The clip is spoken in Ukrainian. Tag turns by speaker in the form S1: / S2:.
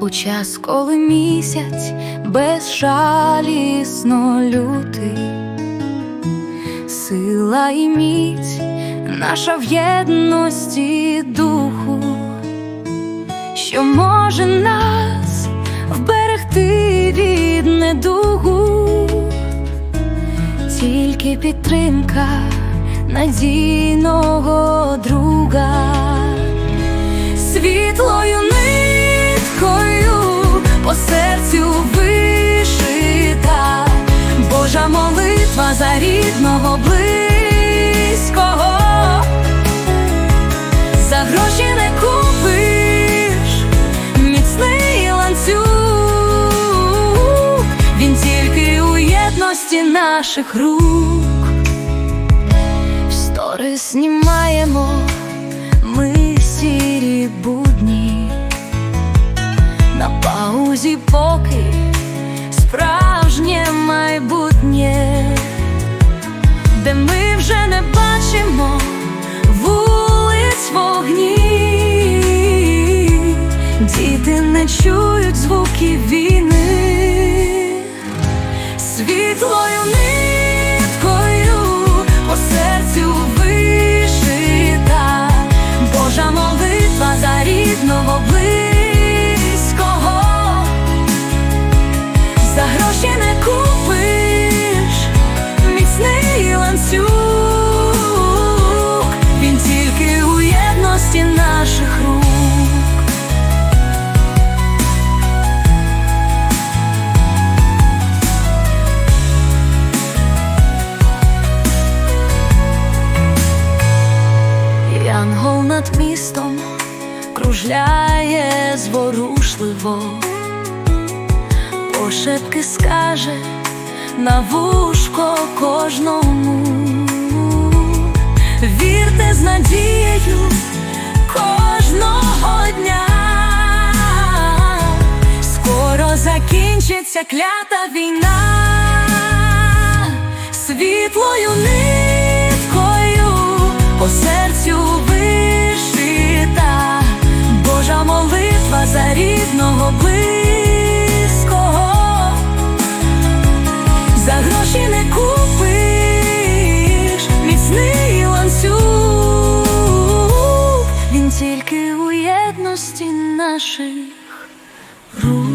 S1: У час, коли місяць безжалісно лютий, сила і міць наша в єдності духу, що може нас вберегти від недугу, тільки підтримка надійного друга. Світлою за рідного близького, за гроші не купиш міцний ланцюг, він тільки у єдності наших рук. Штори знімаємо ми сірі будні. На паузі, поки справжнє гроші не купиш міцний ланцюг, він тільки у єдності наших рук. Янгол над містом кружляє зворушливо, пошепки скаже на вушко кожному, вірте з надією кожного дня, скоро закінчиться клята війна, світлою ним стін наших рук.